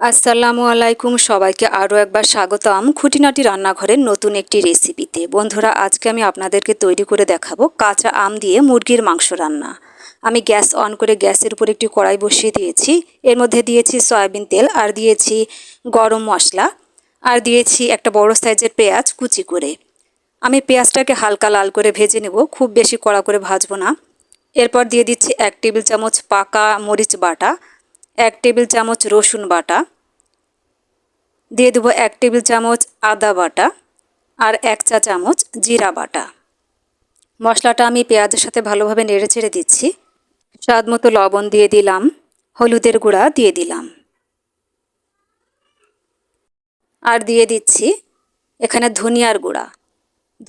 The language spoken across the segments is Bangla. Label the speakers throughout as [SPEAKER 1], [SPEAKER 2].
[SPEAKER 1] আসসালামু আলাইকুম সবাইকে আরও একবার স্বাগতম খুঁটিনাটি রান্নাঘরের নতুন একটি রেসিপিতে। বন্ধুরা, আজকে আমি আপনাদেরকে তৈরি করে দেখাবো কাঁচা আম দিয়ে মুরগির মাংস রান্না। আমি গ্যাস অন করে গ্যাসের উপর একটি কড়াই বসিয়ে দিয়েছি। এর মধ্যে দিয়েছি সয়াবিন তেল আর দিয়েছি গরম মশলা আর দিয়েছি একটা বড় সাইজের পেঁয়াজ কুচি করে। আমি পেঁয়াজটাকে হালকা লাল করে ভেজে নেব, খুব বেশি কড়া করে ভাজবো না। এরপর দিয়ে দিচ্ছি এক টেবিল চামচ পাকা মরিচ বাটা এক টেবিল চামচ রসুন বাটা। দিয়ে দেবো এক টেবিল চামচ আদা বাটা আর এক চা চামচ জিরা বাটা। মশলাটা আমি পেঁয়াজের সাথে ভালোভাবে নেড়ে চেড়ে দিচ্ছি। স্বাদ মতো লবণ দিয়ে দিলাম, হলুদের গুঁড়া দিয়ে দিলাম। আর দিয়ে দিচ্ছি এখানে ধনিয়ার গুঁড়া।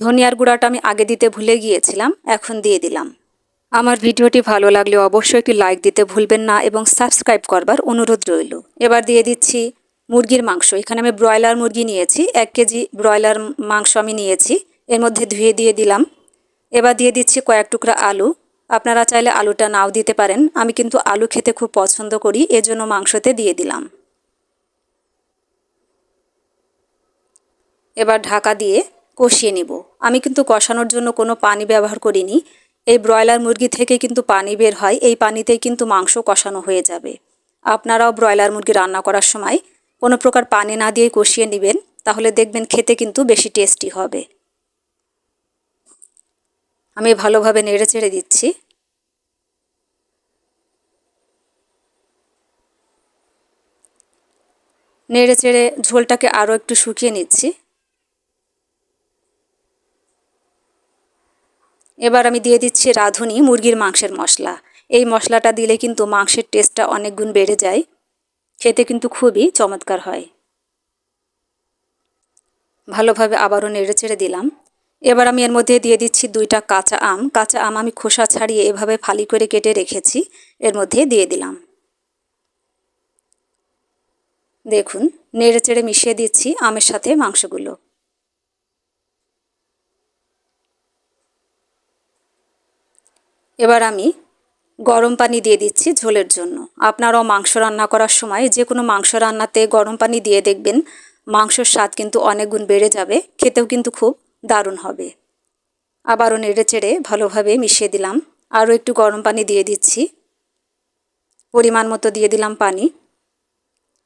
[SPEAKER 1] ধনিয়ার গুঁড়াটা আমি আগে দিতে ভুলে গিয়েছিলাম, এখন দিয়ে দিলাম। আমার ভিডিওটি ভালো লাগলে অবশ্যই একটি লাইক দিতে ভুলবেন না এবং সাবস্ক্রাইব করবার অনুরোধ রইল। এবার দিয়ে দিচ্ছি মুরগির মাংস। এখানে আমি ব্রয়লার মুরগি নিয়েছি। এক কেজি ব্রয়লার মাংস আমি নিয়েছি। এর মধ্যে ধুয়ে দিয়ে দিলাম। এবার দিয়ে দিচ্ছি কয়েক টুকরা আলু। আপনারা চাইলে আলুটা নাও দিতে পারেন। আমি কিন্তু আলু খেতে খুব পছন্দ করি, এজন্য মাংসতে দিয়ে দিলাম। এবার ঢাকা দিয়ে কষিয়ে নেব। আমি কিন্তু কষানোর জন্য কোনো পানি ব্যবহার করিনি। এই ব্রয়লার মুরগি থেকে কিন্তু পানি বের হয়, এই পানিতেই কিন্তু মাংস কষানো হয়ে যাবে। আপনারাও ব্রয়লার মুরগি রান্না করার সময় কোনো প্রকার পানি না দিয়ে কষিয়ে নেবেন, তাহলে দেখবেন খেতে কিন্তু বেশি টেস্টি হবে। আমি ভালোভাবে নেড়ে চেড়ে দিচ্ছি। নেড়ে চেড়ে ঝোলটাকে আরও একটু শুকিয়ে নিচ্ছি। এবার আমি দিয়ে দিচ্ছি রাঁধুনি মুরগির মাংসের মশলা। এই মশলাটা দিলে কিন্তু মাংসের টেস্টটা অনেক গুণ বেড়ে যায়। খেতে কিন্তু খুবই চমৎকার হয়। ভালোভাবে আবারও নেড়ে চেড়ে দিলাম। এবার আমি এর মধ্যে দিয়ে দিচ্ছি দুইটা কাঁচা আম। কাঁচা আম আমি খোসা ছাড়িয়ে এভাবে ফালি করে কেটে রেখেছি। এর মধ্যে দিয়ে দিলাম। দেখুন, নেড়ে চেড়ে মিশিয়ে দিচ্ছি আমের সাথে মাংসগুলো। এবার আমি গরম পানি দিয়ে দিচ্ছি ঝোলের জন্য। আপনারাও মাংস রান্না করার সময় যে কোনো মাংস রান্নাতে গরম পানি দিয়ে দেখবেন মাংসর স্বাদ কিন্তু অনেক গুণ বেড়ে যাবে, খেতেও কিন্তু খুব দারুণ হবে। আবারও নেড়ে চেড়ে ভালোভাবে মিশিয়ে দিলাম। আরও একটু গরম পানি দিয়ে দিচ্ছি। পরিমাণ মতো দিয়ে দিলাম পানি।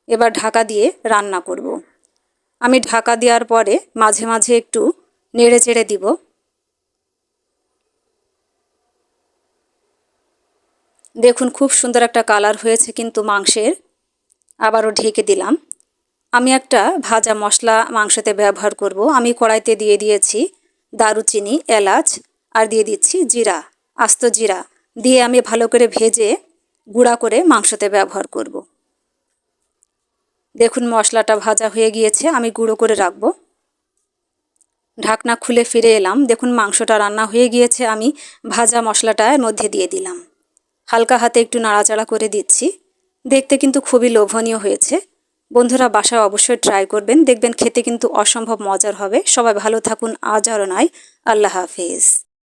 [SPEAKER 1] এবার ঢাকা দিয়ে রান্না করব। আমি ঢাকা দেওয়ার পরে মাঝে মাঝে একটু নেড়ে চেড়ে দিব। দেখুন, খুব সুন্দর একটা কালার হয়েছে কিন্তু মাংসের। আবারও ঢেকে দিলাম। আমি একটা ভাজা মশলা মাংসতে ব্যবহার করব। আমি কড়াইতে দিয়ে দিয়েছি দারুচিনি, এলাচ, আর দিয়ে দিচ্ছি জিরা, আস্ত জিরা। দিয়ে আমি ভালো করে ভেজে গুঁড়া করে মাংসতে ব্যবহার করব। দেখুন, মশলাটা ভাজা হয়ে গিয়েছে, আমি গুঁড়ো করে রাখব। ঢাকনা খুলে ফিরে এলাম। দেখুন, মাংসটা রান্না হয়ে গিয়েছে, আমি ভাজা মশলাটা মধ্যে দিয়ে দিলাম। হালকা হাতে একটু নাড়াচাড়া করে দিচ্ছি। দেখতে কিন্তু খুবই লোভনীয় হয়েছে। বন্ধুরা, বাসায় অবশ্যই ট্রাই করবেন। দেখবেন খেতে কিন্তু অসম্ভব মজার হবে। সবাই ভালো থাকুন। আজ আরও নয় আল্লাহ হাফিজ।